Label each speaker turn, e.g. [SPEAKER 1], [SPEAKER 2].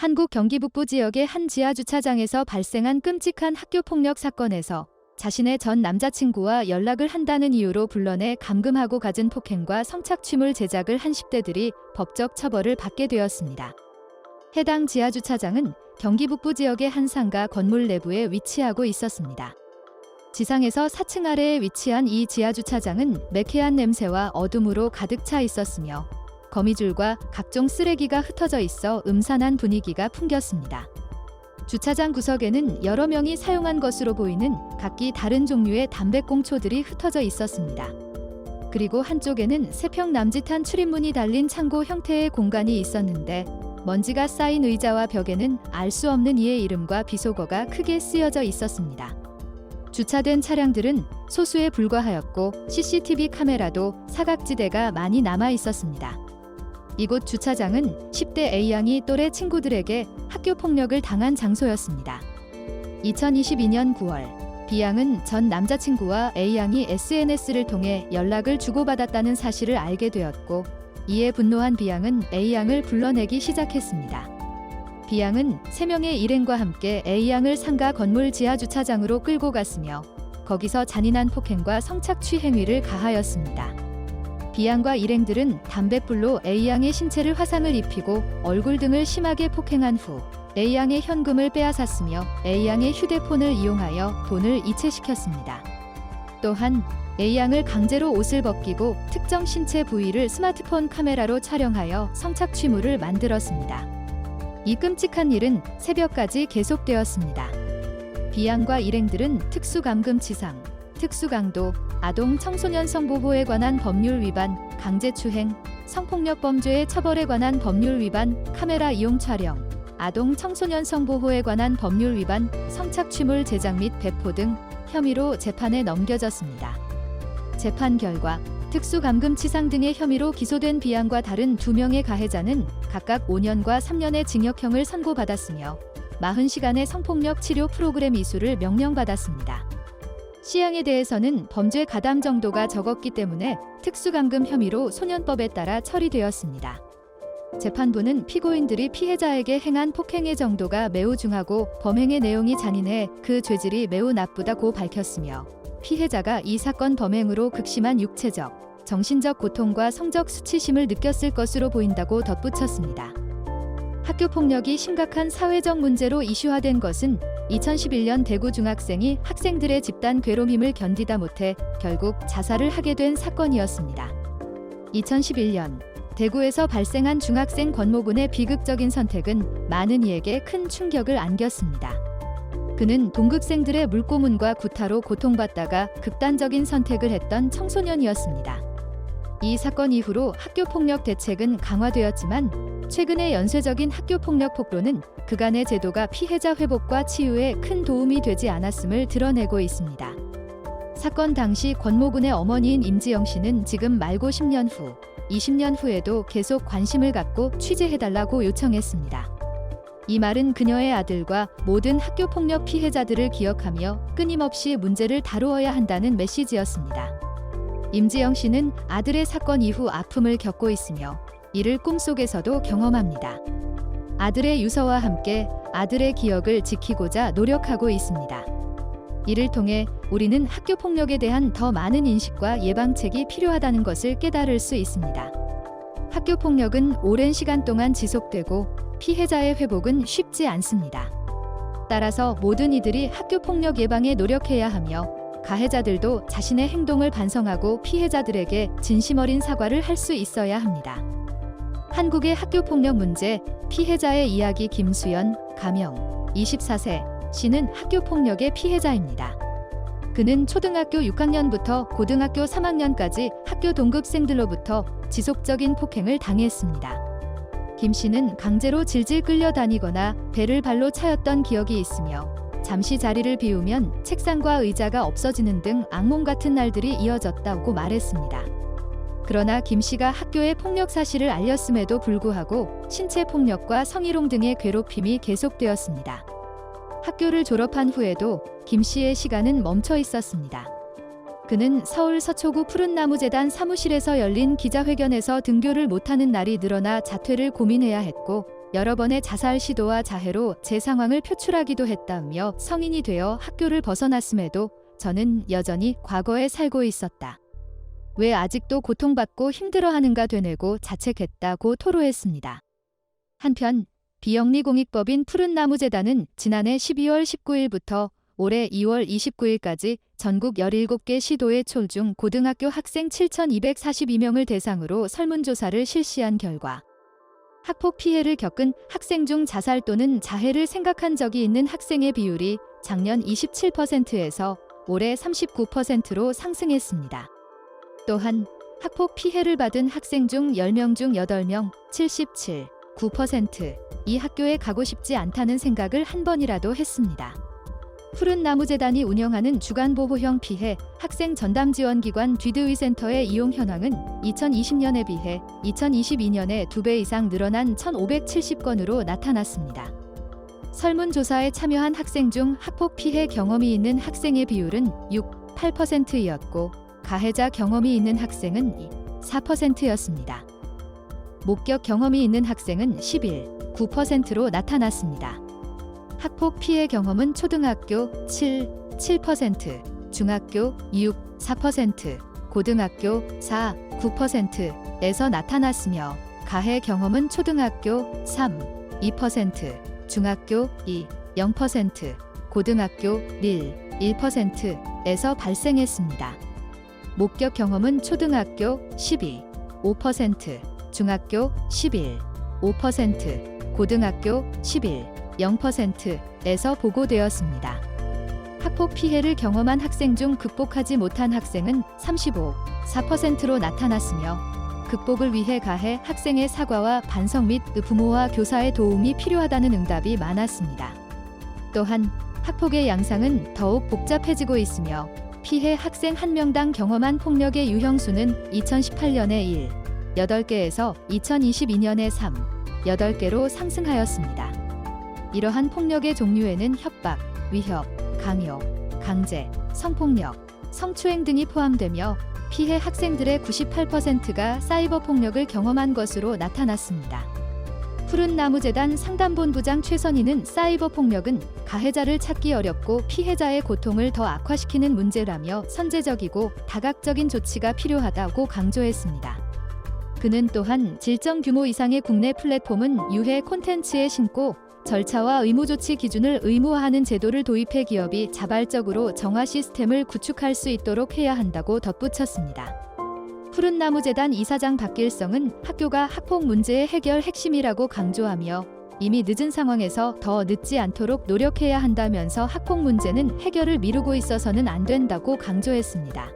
[SPEAKER 1] 한국 경기 북부 지역의 한 지하 주차장에서 발생한 끔찍한 학교 폭력 사건에서 자신의 전 남자친구와 연락을 한다는 이유로 불러내 감금하고 갖은 폭행과 성착취물 제작을 한 10대들이 법적 처벌을 받게 되었습니다. 해당 지하 주차장은 경기 북부 지역의 한 상가 건물 내부에 위치하고 있었습니다. 지상에서 4층 아래에 위치한 이 지하 주차장은 매캐한 냄새와 어둠으로 가득 차 있었으며 거미줄과 각종 쓰레기가 흩어져 있어 음산한 분위기가 풍겼습니다. 주차장 구석에는 여러 명이 사용한 것으로 보이는 각기 다른 종류의 담배꽁초들이 흩어져 있었습니다. 그리고 한쪽에는 세평 남짓한 출입문이 달린 창고 형태의 공간이 있었는데 먼지가 쌓인 의자와 벽에는 알 수 없는 이의 이름과 비속어가 크게 쓰여져 있었습니다. 주차된 차량들은 소수에 불과하였고 CCTV 카메라도 사각지대가 많이 남아 있었습니다. 이곳 주차장은 10대 A양이 또래 친구들에게 학교 폭력을 당한 장소였습니다. 2022년 9월 B양은 전 남자친구와 A양이 SNS를 통해 연락을 주고받았다는 사실을 알게 되었고 이에 분노한 B양은 A양을 불러내기 시작했습니다. B양은 3명의 일행과 함께 A양을 상가 건물 지하 주차장으로 끌고 갔으며 거기서 잔인한 폭행과 성착취 행위를 가하였습니다. B양과 일행들은 담뱃불로 A양의 신체를 화상을 입히고 얼굴 등을 심하게 폭행한 후 A양의 현금을 빼앗았으며 A양의 휴대폰을 이용하여 돈을 이체시켰습니다. 또한 A양을 강제로 옷을 벗기고 특정 신체 부위를 스마트폰 카메라로 촬영하여 성착취물을 만들었습니다. 이 끔찍한 일은 새벽까지 계속되었습니다. B양과 일행들은 특수감금치상, 특수강도, 아동 청소년 성보호에 관한 법률 위반, 강제추행, 성폭력 범죄의 처벌에 관한 법률 위반, 카메라 이용 촬영, 아동 청소년 성보호에 관한 법률 위반, 성착취물 제작 및 배포 등 혐의로 재판에 넘겨졌습니다. 재판 결과 특수감금치상 등의 혐의로 기소된 비양과 다른 두 명의 가해자는 각각 5년과 3년의 징역형을 선고받았으며 40시간의 성폭력 치료 프로그램 이수를 명령받았습니다. 시양에 대해서는 범죄 가담 정도가 적었기 때문에 특수감금 혐의로 소년법에 따라 처리되었습니다. 재판부는 피고인들이 피해자에게 행한 폭행의 정도가 매우 중하고 범행의 내용이 잔인해 그 죄질이 매우 나쁘다고 밝혔으며 피해자가 이 사건 범행으로 극심한 육체적, 정신적 고통과 성적 수치심을 느꼈을 것으로 보인다고 덧붙였습니다. 학교 폭력이 심각한 사회적 문제로 이슈화된 것은 2011년 대구 중학생이 학생들의 집단 괴로힘을 견디다 못해 결국 자살을 하게 된 사건이었습니다. 2011년 대구에서 발생한 중학생 권모군의 비극적인 선택은 많은 이에게 큰 충격을 안겼습니다. 그는 동급생들의 물고문과 구타로 고통받다가 극단적인 선택을 했던 청소년이었습니다. 이 사건 이후로 학교 폭력 대책은 강화되었지만 최근의 연쇄적인 학교 폭력 폭로는 그간의 제도가 피해자 회복과 치유에 큰 도움이 되지 않았음을 드러내고 있습니다. 사건 당시 권모군의 어머니인 임지영 씨는 지금 말고 10년 후, 20년 후에도 계속 관심을 갖고 취재해달라고 요청했습니다. 이 말은 그녀의 아들과 모든 학교 폭력 피해자들을 기억하며 끊임없이 문제를 다루어야 한다는 메시지였습니다. 임지영 씨는 아들의 사건 이후 아픔을 겪고 있으며 이를 꿈속에서도 경험합니다. 아들의 유서와 함께 아들의 기억을 지키고자 노력하고 있습니다. 이를 통해 우리는 학교 폭력에 대한 더 많은 인식과 예방책이 필요하다는 것을 깨달을 수 있습니다. 학교 폭력은 오랜 시간 동안 지속되고 피해자의 회복은 쉽지 않습니다. 따라서 모든 이들이 학교 폭력 예방에 노력해야 하며 가해자들도 자신의 행동을 반성하고 피해자들에게 진심 어린 사과를 할 수 있어야 합니다. 한국의 학교 폭력 문제 피해자의 이야기 김수연 가명 24세 씨는 학교 폭력의 피해자입니다. 그는 초등학교 6학년부터 고등학교 3학년까지 학교 동급생들로부터 지속적인 폭행을 당했습니다. 김 씨는 강제로 질질 끌려다니거나 배를 발로 차였던 기억이 있으며 잠시 자리를 비우면 책상과 의자가 없어지는 등 악몽 같은 날들이 이어졌다고 말했습니다. 그러나 김 씨가 학교에 폭력 사실을 알렸음에도 불구하고 신체 폭력과 성희롱 등의 괴롭힘이 계속되었습니다. 학교를 졸업한 후에도 김 씨의 시간은 멈춰 있었습니다. 그는 서울 서초구 푸른나무재단 사무실에서 열린 기자회견에서 등교를 못하는 날이 늘어나 자퇴를 고민해야 했고 여러 번의 자살 시도와 자해로 제 상황을 표출하기도 했다며 성인이 되어 학교를 벗어났음에도 저는 여전히 과거에 살고 있었다. 왜 아직도 고통받고 힘들어하는가 되뇌고 자책했다고 토로했습니다. 한편 비영리 공익법인 푸른나무재단은 지난해 12월 19일부터 올해 2월 29일까지 전국 17개 시도의 초중 고등학교 학생 7,242명을 대상으로 설문조사를 실시한 결과 학폭 피해를 겪은 학생 중 자살 또는 자해를 생각한 적이 있는 학생의 비율이 작년 27%에서 올해 39%로 상승했습니다. 또한 학폭 피해를 받은 학생 중 10명 중 8명, 77, 9%이 학교에 가고 싶지 않다는 생각을 한 번이라도 했습니다. 푸른 나무 재단이 운영하는 주간 보호형 피해 학생 전담 지원 기관 뒤드위 센터의 이용 현황은 2020년에 비해 2022년에 2배 이상 늘어난 1,570건으로 나타났습니다. 설문조사에 참여한 학생 중 학폭 피해 경험이 있는 학생의 비율은 6, 8%였고 가해자 경험이 있는 학생은 2, 4%였습니다. 목격 경험이 있는 학생은 11, 9%로 나타났습니다. 학폭 피해 경험은 초등학교 7, 7%, 중학교 6, 4%, 고등학교 4, 9%에서 나타났으며 가해 경험은 초등학교 3, 2%, 중학교 2, 0%, 고등학교 1, 1%에서 발생했습니다. 목격 경험은 초등학교 12, 5%, 중학교 11, 5%, 고등학교 11, 0%에서 보고되었습니다. 학폭 피해를 경험한 학생 중 극복하지 못한 학생은 35, 4%로 나타났으며 극복을 위해 가해 학생의 사과와 반성 및 부모와 교사의 도움이 필요하다는 응답이 많았습니다. 또한 학폭의 양상은 더욱 복잡해지고 있으며 피해 학생 한 명당 경험한 폭력의 유형수는 2018년에 1, 8개에서 2022년에 3, 8개로 상승하였습니다. 이러한 폭력의 종류에는 협박, 위협, 강요, 강제, 성폭력, 성추행 등이 포함되며 피해 학생들의 98%가 사이버 폭력을 경험한 것으로 나타났습니다. 푸른나무재단 상담본부장 최선희는 사이버 폭력은 가해자를 찾기 어렵고 피해자의 고통을 더 악화시키는 문제라며 선제적이고 다각적인 조치가 필요하다고 강조했습니다. 그는 또한 질정 규모 이상의 국내 플랫폼은 유해 콘텐츠에 신고 절차와 의무 조치 기준을 의무화하는 제도를 도입해 기업이 자발적으로 정화 시스템을 구축할 수 있도록 해야 한다고 덧붙였습니다. 푸른나무재단 이사장 박길성은 학교가 학폭 문제의 해결 핵심이라고 강조하며 이미 늦은 상황에서 더 늦지 않도록 노력해야 한다면서 학폭 문제는 해결을 미루고 있어서는 안 된다고 강조했습니다.